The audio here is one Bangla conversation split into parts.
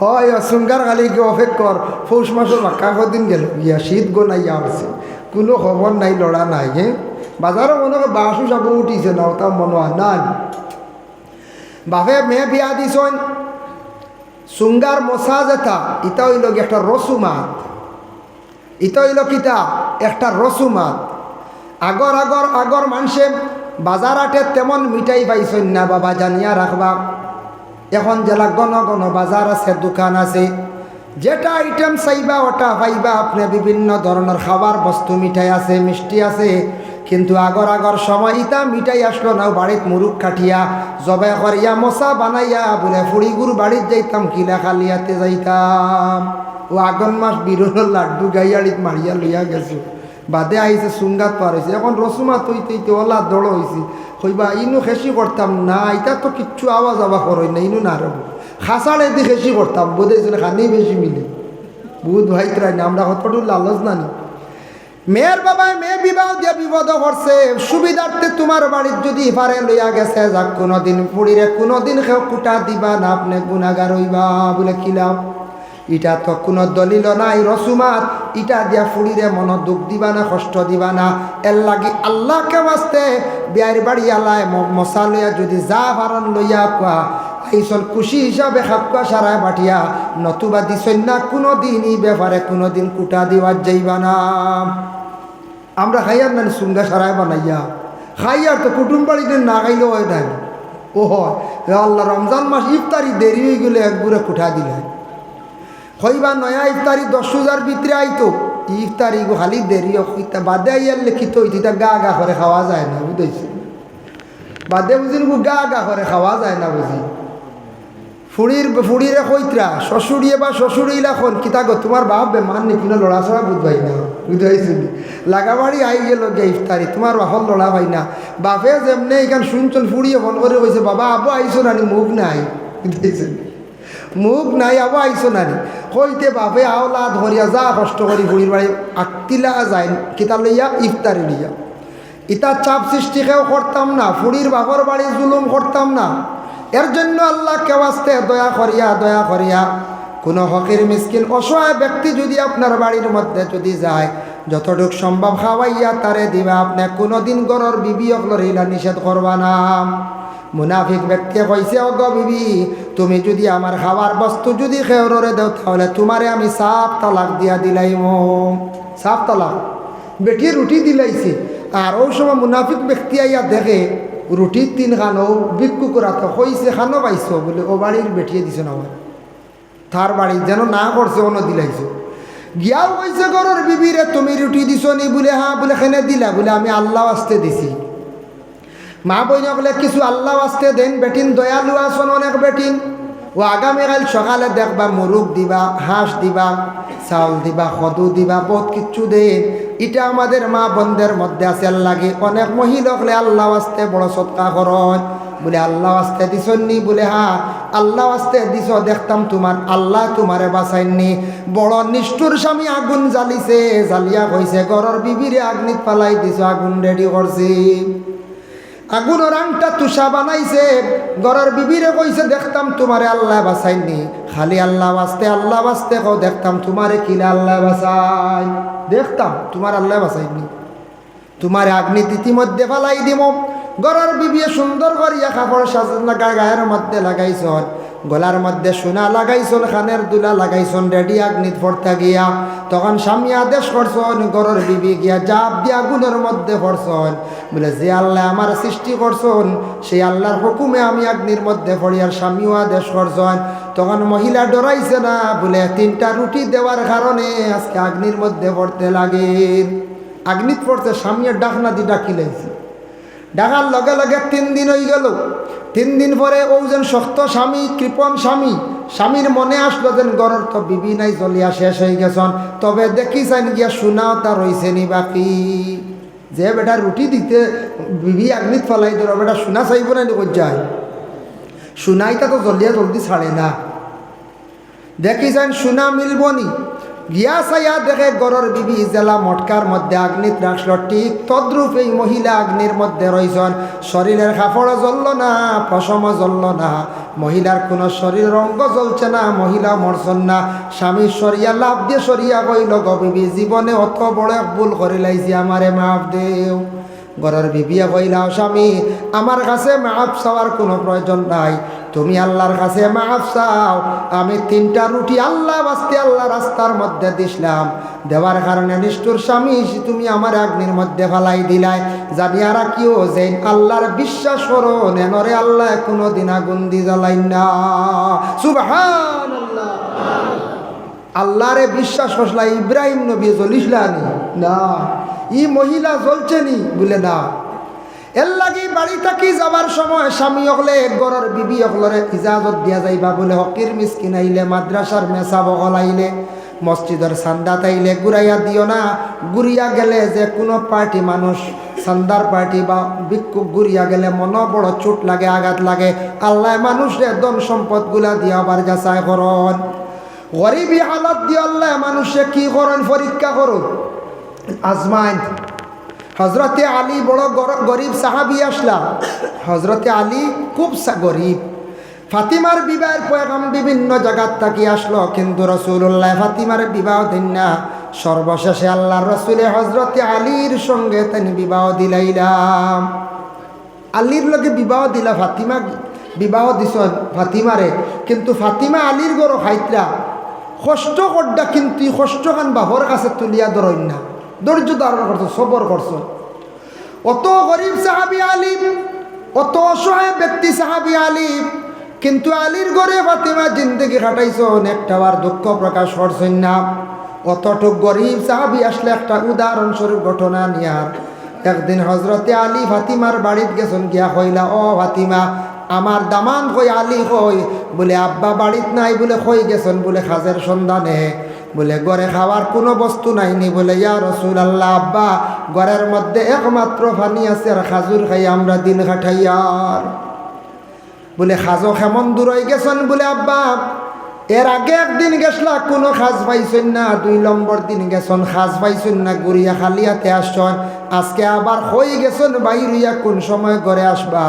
হয় খালি গিয়ে অপেক কর পৌষ মাসের বাক্কা দিন গেল। ইয়া শীত গোনাইয়া আছে কোনো খবর নাই লড়া নাই হ্যাঁ বাজারও মনে হয় বাসু সাবু উঠিছে না ওটা মনে হয় না বাপে মেয়ে বিয়া দিছন সুঙ্গার মশা যেটা ইটা হইল একটা রসুমাত ইটা হইল কিতা একটা রসুমাত আগর আগর আগর মানুষে বাজার আটে তেমন মিঠাই পাইছেন না, বাবা, জানিয়া রাখবা এখন জেলা গণ গণ বাজার আছে, দোকান আছে। যেটা আইটেম চাইবা, ওটা পাইবা। আপনি বিভিন্ন ধরনের খাবার, বস্তু মিঠাই আছে, মিষ্টি আছে। কিন্তু আগর আগর সময় ইটা মিঠাই আসলো না বাড়িত মুরুখ কাঠিয়া জবে করিয়া মশা বানাইয়া বলে ফুড়িগুর বাড়িত যাইতাম, কিলা খালিয়াতে যাইতাম। ও আগন মাস বিরোধ লাড্ডু গাইয়াড়িত মারিয়া লইয়া গেছো। বাদে আইছে সুঙ্গাত পার হয়েছে এখন রসুমা তৈতে ইতে ওলা দড় হয়েছে কইবা, ইনু খেসি করতাম না এটা তো কিচ্ছু আওয়াজ আবা করই না, ইনু না রব। খাসাড়ে দিয়ে খেসি করতাম বোধেছিল খানি বেশি মিলে। বহুত ভাইতরাই না, আমরা হতটু লালচ নানি মেয়ের বাবায় মেয়ে বিবাহ দিয়ে বিপদ করছে সুবিধার্থে তোমার বাড়ির যদি পারে লইয়া গেছে, যাক কোনোদিন পুরীরে কোনোদিন কুটা দিবা না, আপনি গুণাগার হইবা, বলে কিলাম ইটা তো কোনো দলিল নাই, রসুমাত। ইটা দিয়া ফুড়িরে মন দুঃখ দিবা না, কষ্ট দিবা না। এর লাগি আল্লাহকে বাঁচতে বিয়ার বাড়ি আলায় মশা লইয়া যদি যা ভারণ লইয়া কোয়া এইসল খুশি হিসাবে খাপকা সারায় বাটিয়া নতুবা দিছই না কোনো দিন ই ব্যাপারে কোনো দিন কুটা দিবার যাইবা না। আমরা খাইয়ার না সুঙ্গা সারায় বানাইয়া। খাইয়ার তো কুটুম বাড়িতে না খাইলেও হয় না ও হয়। আল্লাহ, রমজান মাস ইফতারি দেরি হয়ে গেলে একগুড়ে কুঠা দিলে। হইবা নয়া ইফতারি দশ হাজার ভিতরে আইতো। ইফতারি গো খালি দেরি বাদে আইয়ার লিখিত হইতে গা গা করে খাওয়া যায় না বুঝেছি বাদে বুঝিন গো গা করে খাওয়া যায় না বুঝি। ফুড়ির ফুড়িরে কইত্রা, শ্বশুরিয়ে বা শ্বশুরি লাখন কিতা গো, তোমার বাপ বেমান নি কিনো লড়া ছড়া বুঝবাই না। বুঝাইছি লাগাবাড়ি আই গেল গে ইফতারি, তোমার বাপর লড়া ভাই না। বাপে যেমনে এখান শুনছেন ফুড়িয়ে ফোন করে কইছে, বাবা আবু আইসো নানি মুখ নাই। বুঝাইছি মুখ নাই, আবু আইসো নানি। কইতে বাপে, আওলা ধরিয়া যা কষ্ট করি ফুড়ির বাড়ি আত্মিলা যায় কিতা লইয়া ইফতারি লইয়া। ইতা চাপ সৃষ্টি কেউ করতাম না ফুড়ির বাপর বাড়ি জুলুম করতাম না। এর জন্য আল্লাহ কেউ আসতে দয়া করিয়া দয়া করিয়া। কোনো হকির মিসকিন, অসহায় ব্যক্তি যদি আপনার বাড়ির মধ্যে যদি যায়, যতটুক সম্ভব খাওয়াইয়া তারে দিবা। আপনি কোনোদিন গরর বিবি অকলর হিলা নিষেধ করবা না। মুনাফিক ব্যক্তি কইছে অগ বিবি তুমি যদি আমার খাবার বস্তু যদি খেয়রে দেও, তাহলে তোমারে আমি সাফ তালাক দিয়া দিলাইম। সাফ তালাক। বেটি, রুটি দিলাইছি। আর ওই সময় মুনাফিক ব্যক্তি আইয়া দেখে, রুটির তিন খানো বিক্ষু করা তো কইছে খানো পাইছো বলে, ও বাড়ির বেটিয়ে দিছে না আমার। তার বাড়ি যেন না করছে, অন্য দিলাইছো। গিয়াও কইছে ঘরের বিবিরে তুমি রুটি দিছ নি বলে হ্যাঁ বলে খেনে দিলা? বলে, আমি আল্লাহ আসতে দিছি। মা বই বলে, কিছু আল্লাহ আসতে দেন, বেটিন, দয়ালু আসন অনেক বেটিন। ও আগামীকাল সকালে দেখবা, মুরুখ দিবা, হাঁস দিবা, চাউল দিবা সদু দিবা, বহুত কিচ্ছু দে। এটা আমাদের মা বন্ধের মধ্যে আছে লাগে। অনেক মহিলকলে আল্লাহ আসতে বড় সৎকা করন। বলে, আল্লাহ আসতে দিছনি বলে, হা, আল্লাহ আসতে দিছ, দেখতাম তোমার আল্লাহ তোমারে বাঁচাইনি বড় নিষ্ঠুর স্বামী আগুন জ্বালিছে, জ্বালিয়া কইছে, ঘরের বিবিরে আগ্নিত পালাই দিছ, আগুন রেডি করছি। আগুনের রাংটা তুষা বানাইছে। গড়ার বিবিরে কইছে, দেখতাম তোমারে আল্লাহ বাসাইনি খালি আল্লাহ বাঁচতে আল্লাহ বাঁচতে কও, দেখতাম তোমারে কিলে আল্লাহ বাঁচাই। দেখতাম তোমার আল্লাহ বাঁচাইনি। তোমার আগ্নি ইতিমধ্যে ফালাই দিব গড়ার বিবিয়ে সুন্দর করিয়া কাপড় সাজনা গায়ের মধ্যে লাগাইছন গলার মধ্যে সোনা লাগাইছন, খানের দুলা লাগাইছন রেডি আগ্নিত ফরতা গিয়া। তখন স্বামী আদেশ করছন গড়ের বিবি গিয়া জাপ দিয়া আগুনের মধ্যে পড়ছন বলে, যে আল্লাহ আমার সৃষ্টি করছন সেই আল্লাহর হুকুমে আমি আগ্নির মধ্যে পড়ি আর স্বামীও আদেশ করছন। তখন মহিলা ডরাইছে না, বলে, তিনটা রুটি দেওয়ার কারণে আজকে আগ্নির মধ্যে পড়তে লাগে আগ্নিত পড়তে স্বামীর ডাকনা দি ডাকি লাইছে ডাকার লগে লগে তিন দিন হয়ে গেল। তিন দিন পরে ও যেন শক্ত স্বামী, কৃপণ স্বামী, স্বামীর মনে আসলো যেন গরর তো বিবি নাই চলিয়া শেষ হয়ে গেছন। তবে দেখি চাইন গিয়া শোনাও তা রইছে নি বাকি। যে বেটা রুটি দিতে, বিবি আগ্নিত ফেলাই দিল, বেটা শোনা চাইব না নি যায় শোনাইটা তো জলদিয়া জলদি ছাড়ে না। দেখি চাইন শোনা মিলব নি। গিয়া সাইয়া দেখে গরর বিবি জেলা মটকার মধ্যে আগ্নিত রাখল ঠিক তদ্রূপ এই মহিলা আগ্নির মধ্যে রয়েছেন শরীরের কাপড় জ্বলল না, পশম জ্বলল না মহিলার কোনো শরীর রঙ্গ জ্বলছে না মহিলা মরছন না। স্বামী সরিয়া লাভ দিয়ে সরিয়া কইল গো বিবি জীবনে অত বড় ভুল করে লাইছি আমারে মাফ দেও। ঘরের বিবিয়া কইলাও স্বামী আমার কাছে মাফ চাওয়ার কোনো প্রয়োজন নাই। তুমি আল্লাহর কাছে মাফ চাও। আমি তিনটা রুটি আল্লাহ বাস্তে আল্লাহ রাস্তার মধ্যে দিছিলাম। দেওয়ার কারণে নিষ্ঠুর স্বামী তুমি আমার অগ্নির মধ্যে ফালাই দিলাই। জানি আর কিও যে আল্লাহর বিশ্বাস করো, নেনরে আল্লাহ কোনো দিন আগুন দি জ্বালাই না। সুবহান আল্লাহরে বিশ্বাস করলা ইব্রাহিম নবী জ্বলিসলানি না? ই মহিলা জ্বলছেনি বলে না। এর লাগি বাড়ি থাকি যাবার সময় স্বামী হলে গড়ের বিবি হলরে ইজাজত দিয়া যাইবা বলে হকির মিসকিন আইলে, মাদ্রাসার মেসা বগল আইলে, মসজিদের সান্দা তাইলে ঘুরাইয়া দিও না। ঘুরিয়া গেলে যে কোনো পার্টি মানুষ, সান্দার পার্টি বা ভিক্ষুক ঘুরিয়া গেলে মন বড় চোট লাগে, আঘাত লাগে। আল্লাহ মানুষের ধন সম্পদগুলা দিয়া আবার যাচাই করন। গরিবী হালত দিয়ে আল্লাহ মানুষে কি করেন? পরীক্ষা করুন। আজমাইন। হজরতে আলী বড় গর- গরিব সাহাবি আসলা। হজরতে আলী খুব গরিব। ফাতিমার বিবাহের পয়গাম বিভিন্ন জায়গার থাকি আসলো, কিন্তু রসুল্লাহ ফাতিমার বিবাহ দিন না। সর্বশেষে আল্লাহ রসুলে হজরতে আলীর সঙ্গে তিনি বিবাহ দিলাইলাম। আলীর লগে বিবাহ দিলা ফাতিমা, বিবাহ দিছ ফাতিমারে। কিন্তু ফাতিমা আলীর গরো খাইতরা কষ্ট করডা কিন্তু ই কষ্ট খান বাবর কাছে তুলিয়া ধরইন না। ধৈর্য ধারণ করছ, সবর করছ। অত গরিব সাহাবি আলিম, অত অসহায় ব্যক্তি সাহাবি আলিম, কিন্তু আলীর গড়ে ফাতিমা জিন্দগি খাটাইছো একটাবার দুঃখ প্রকাশ করছেন না। অতটুক গরিব সাহাবি আসলে একটা উদাহরণস্বরূপ ঘটনা নিয়ার একদিন হজরতে আলী ফাতিমার বাড়িত গেছেন, গিয়া হইলা ও ফাতিমা, আমার দামান কই আলী কই? বলে, আব্বা বাড়িত নাই বলে কই গেছেন? বলে, খাজের সন্ধানে। বলে, ঘরে খাওয়ার কোনো বস্তু নাইনি। বলে, ইয়া রসুল আল্লাহ আব্বা, ঘরের মধ্যে একমাত্র পানি আছে, আর খাজুর খাই আমরা দিন কাটাইয়ার বলে, খাজো কেমন দূর হয়ে গেছেন? বলে, আব্বা, এর আগে একদিন গেছলা, কোনো খাজ পাইছেন না, দুই নম্বর দিন গেছন, খাজ পাইছেন না, গুড়িয়া খালিয়াতে আসছেন। আজকে আবার হয়ে গেছেন বাইরিয়া কোন সময় ঘরে আসবা?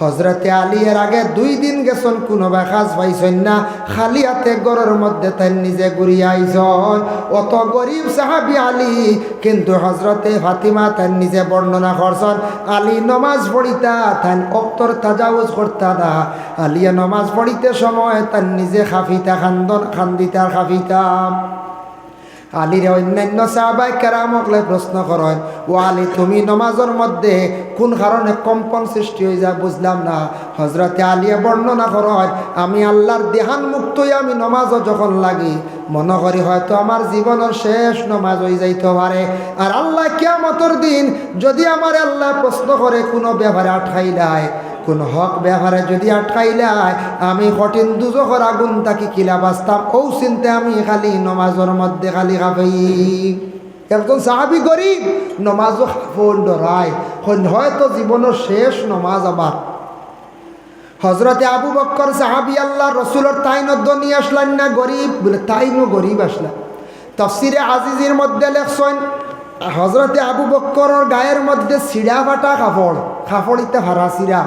হজরতে আলী এর আগে দুই দিন গেছন, কোনো বা খাজ পাইছেন না। খালিয়াতে গড়ের মধ্যে তাই নিজে ঘুরিয়া আইসন অত গরিব সাহাবি আলী, কিন্তু হজরতে ফাতিমা তাই নিজে বর্ণনা করছেন, আলী নমাজ পড়িতা, তাই অক্তর তাজাউজ করতা না। আলিয়া নমাজ পড়িতে সময় তার নিজে খাফিতা, খান্দন খান্দিতা, খাফিতা। আলীর অন্যান্য সাহাবাই কেরামকলে প্রশ্ন করেন, ও আলী, তুমি নমাজের মধ্যে কোন কারণে কম্পন সৃষ্টি হয়ে যায় বুঝলাম না। হজরতে আলিয়া বর্ণনা করেন, আমি আল্লাহর দেহান মুক্ত হয়ে আমি নমাজও যখন লাগি, মনে করি হয়তো আমার জীবনের শেষ নমাজ হয়ে যাইতে পারে। আর আল্লাহ কিয়ামতর দিন যদি আমার আল্লাহ প্রশ্ন করে কোনো ব্যাপারে আটকাই দেয় কোন হক ব্যবহারে যদি আটকাইলাই আমি কঠিন দুজখর আগুন তাকে কিলা বাঁচতাম ও চিনতে আমি খালি নমাজের মধ্যে খালি খাফাই একজন সাহাবি গরিব নমাজও ডরায় হয়তো জীবনের শেষ নমাজ আবার হজরতে আবু বক্কর সাহাবি আল্লাহ রসুলের তাইনদ্দ নিয়ে আসলেন না গরিব বলে তাইনও গরিব আসলাম তফসিরে আজিজির মধ্যে লেখছেন হজরতে আবু বক্করের গায়ের মধ্যে সিড়া ফাটা কাপড়। কাপড় ফারাসিরা।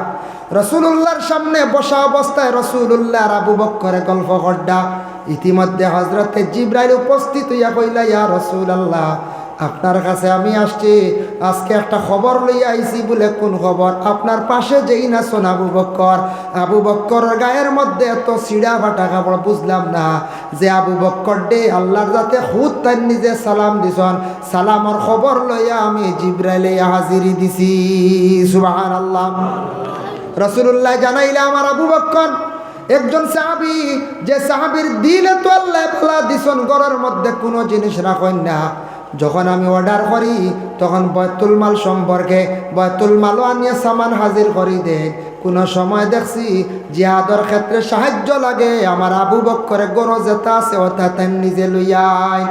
রসুল্লাহর সামনে বসা অবস্থায় রসুল্লাহ আর আবু বক্করে গল্প করডা ইতিমধ্যে হজরতে জিব্রাইল উপস্থিত হইয়া কইলা, ইয়া রসুল আল্লাহ আপনার কাছে আমি আসছি, আজকে একটা খবর লইয়া আইছি বলে কোন খবর? আপনার পাশে যেই না শোন আবু বক্কর। আবু বক্কর গায়ের মধ্যে এত সিঁড়া ফাটা কাপড় বুঝলাম না যে আবু বক্কর ডে আল্লাহর যাতে খুদ তার নিজে সালাম দিছন। সালামর খবর লইয়া আমি জিব্রাইলে হাজিরি দিছি। সুবাহ আল্লাহ রসুল্লাহ জানাইলে আমার আবু বক্কর, একজন সাহাবি, যে সাহাবির দিলে তো আল্লাহ দিছন, ঘরের মধ্যে কোনো জিনিস রাখেন না। যখন আমি অর্ডার করি তখন বয়তুল মাল সম্পর্কে বয়তুল মালও আনিয়ে সামান হাজির করি দেন কোনো সময় দেখছি জিহাদর ক্ষেত্রে সাহায্য লাগে, আমার আবু বক্করে গরো যেটা আছে তাই নিজে লইয়ায়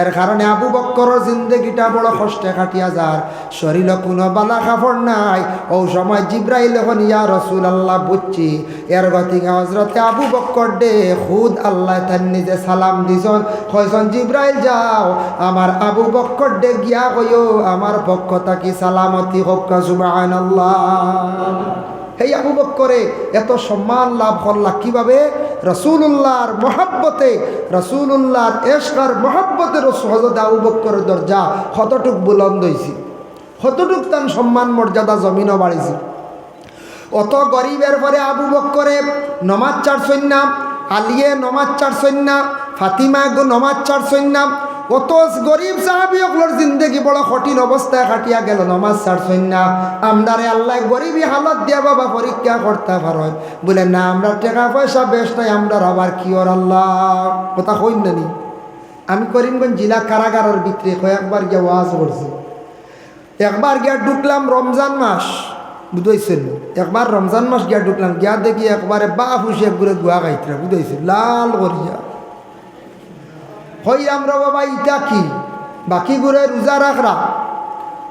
এর কারণে আবু বক্করের জিন্দগিটা বড় কষ্টে কাটিয়া যার। শরীর কোনো বালা কাপড় নাই। ও সময় জিব্রাইল এখন ইয়া রসুল আল্লাহ বুঝছি। এর গতিকে হজরতে আবু বক্কর ডে খুদ আল্লাহ তার নিজে সালাম দিছন। কয়জন জিব্রাইল যাও। আমার আবু বক্কর ডে গিয়া কইও আমার পক্ষ থাকি সালামতি হোক সুবাহ এই আবু বক্করে, এত সম্মান লাভ করলা কীভাবে? রসুল্লাহর মহাব্বতে রসুল্লাহর এশকার মহাব্বতে হজরত আবু বক্করের দরজা কতটুক বুলন্দ হয়েছে কতটুক তার সম্মান মর্যাদা জমিনও বাড়িছে? অত গরিবের পরে আবু বক্করে নমাজ চার সৈন্যাম আলিয়ে নমাজ চার সৈন্যাম ফাতিমা নমাজ চার সৈন্যাম কত গরিব সাহাবি অকলর জিন্দগি বড় কঠিন অবস্থায় কাটিয়া গেল, নমাজ ছাড়ছই না। আমরারে আল্লাহ গরিবী হালত দিয়া বাবা পরীক্ষা করতে পারেন বলে, না, আমরা টাকা পয়সা বেশ নাই আমরা আবার কি ওর আল্লাহ? কথা কইন না নি। আমি করিমগঞ্জ জেলা কারাগারের ভিতরে কয়েকবার গিয়ে ওয়াজ করছি। একবার গিয়া ঢুকলাম রমজান মাস, বুঝাইছেন? একবার রমজান মাস গিয়া ঢুকলাম, গিয়া দেখি একবারে বা ফুসি একবারে গুয়া গাইতরা বুঝাইছে লাল করিয়া। হই আমরা বাবা, ইটা কি? বাকি ঘুরে রোজা রাখরা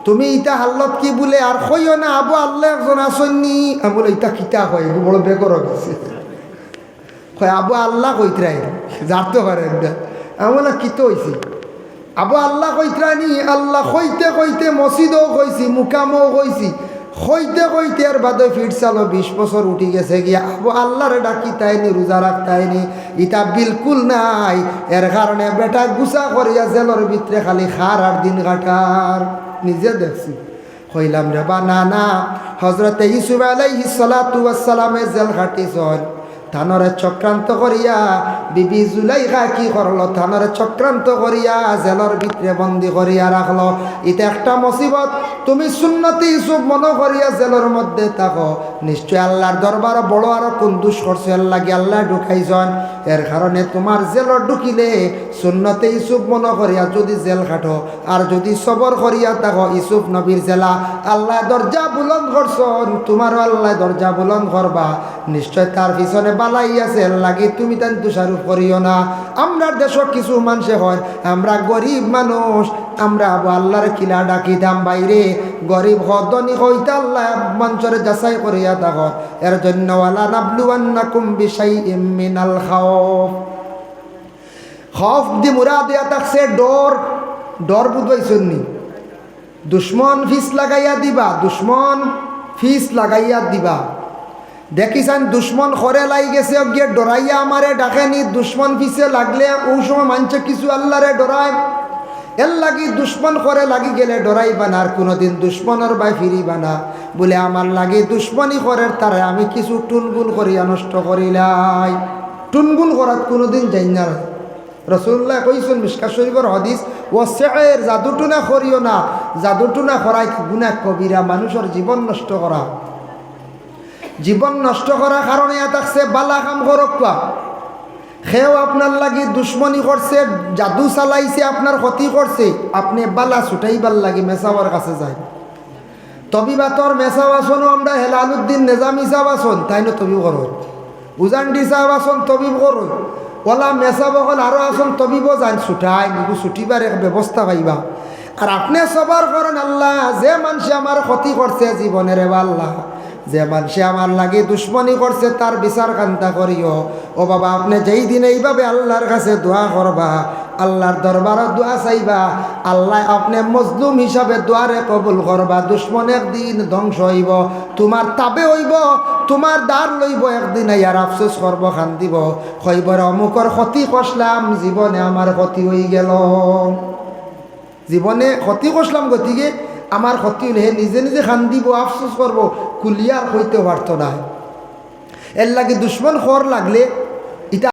তুমি ইটা হাল্লত কি বলে? আর কইও না, আবু আল্লাহ একজন আসননি আমি বলে, ইটা কিতা হয়? বড় বেকর গেছে হয় আবু আল্লাহ কইতরাই জানতে পারেন আমি বলে কিতো হয়েছি আবু আল্লাহ কইতরানি আল্লাহ কইতে কইতে মসজিদও কইছি, মুকামও কইছি। কইতে হইতে আর বাদে ফিট চালো বিশ বছর উঠি গেছে গিয়া। আল্লাহরে ডাকি, তাইনি, রোজা রাখতাইনি ইটা বিলকুল নাই। এর কারণে বেটা গুছা করিয়া জেলর ভিতরে খালি খার আর দিন কাটার। নিজে দেখছি। হইলাম রে বা না না হজরতে ইসুফ আলাইহিস সালাতু ওয়াস সালামে জেল খাটিছন থানরে চক্রান্ত করিয়া, বিবি জুলাইখা কি করল? থানরে চক্রান্ত করিয়া জেলর ভিতরে বন্দি করিয়া রাখল এটা একটা মুসিবত। তুমি সুন্নতি ইসুফ মনে করিয়া জেলর মধ্যে থাকো। নিশ্চয় আল্লাহর দরবার বড় আরও কোন দুষ করছে লাগে আল্লাহ ঢুকাইছন এর কারণে তোমার জেলর ঢুকিলে সুন্নতে ইসুফ মনে করিয়া যদি জেল খাটো, আর যদি সবর করিয়া থাকো ইসুফ নবীর জেলা। আল্লাহ দরজা বুলন্দ করছন, তোমারও আল্লাহ দরজা বুলন্দ করবা। নিশ্চয় তার পিছনে বালাই আছে লাগি তুমি তান তুষারোপ করিও না। আমরা দেশ কিছু মানুষে হয়, আমরা গরিব মানুষ, আমরা আবু আল্লাহর কিলা ডাকিতাম বাইরে। গরিব হদনি হইতে আল্লাহ মঞ্চরে যাচাই করিয়া এর জন্য বিশাই মিনাল খাওফ। খফ দি মুরা থাকছে ডর ডর দুশ্মন ফিস লাগাইয়া দিবা, দুশ্মন ফিস লাগাইয়া দিবা। দেখিছেন দুশ্মন খরে লাই গেছে গিয়ে ডরাইয়া আমারে ডাকেনি দুশ্মন ফিসে লাগলে, ও সময় মানছে কিছু আল্লাহরে ডরায় এর লাগি দুশ্মন করে লাগি গেলে ডরাইবা না আর কোনোদিন দুশ্মনের বাই ফিরিবা না। বলে আমার লাগি দুশ্মনী করার তারে আমি কিছু টুনগুন করিয়া নষ্ট করিলাই টুনগুন করাত কোনোদিন যাই না। রসুল্লাহ কইছেন মিসকা শরীফর হদিস ও শেখের জাদুটুনা করিও না জাদুটুনা করাই গুণা কবিরা মানুষের জীবন নষ্ট করা জীবন নষ্ট করার কারণে থাকছে বালা কাম করক্কা সেও আপনার লাগি দুশ্মনী করছে, জাদু চালাইছে, আপনার ক্ষতি করছে। আপনি বালা ছুটাইবার লাগি মেসাওয়ার কাছে যায়। তবিবাতর মেসা বাসনও আমরা হেলালুদ্দিন নেজামি চাবাসন তাই না তবি করো। উজান্ডি চাবাসন তবিব করো। ওলা মেসা বকল আরও আসন তবিব যান, ছুটাই নিবু, ছুটিবার এক ব্যবস্থা পাইবা। আর আপনি সবার করেন আল্লাহ, যে মানুষ আমার ক্ষতি করছে জীবনের আল্লাহ যে মানুষে আমার লাগে দুশ্মনী করছে, তার বিচার কান্তা করিও। ও বাবা, আপনি যেই দিন এইভাবে আল্লাহর কাছে দোয়া করবা, আল্লাহর দরবারত দোয়া চাইবা, আল্লাহ আপনি মজলুম হিসাবে দোয়ারে কবুল করবা, দুশ্মন একদিন ধ্বংস হইব, তোমার তাবে হইব, তোমার দ্বার লইব, একদিন ইয়ার আফসোস করব খান দিব হইবর অমুকর ক্ষতি কষলাম জীবনে আমার ক্ষতি হয়ে গেল। জীবনে ক্ষতি করলাম গতিকে আমার ক্ষতি হলে হে নিজে নিজে খান দিব আফসোস করব, কুলিয়ার হইতে পারতো না। এর লাগে দুশ্মন খর লাগলে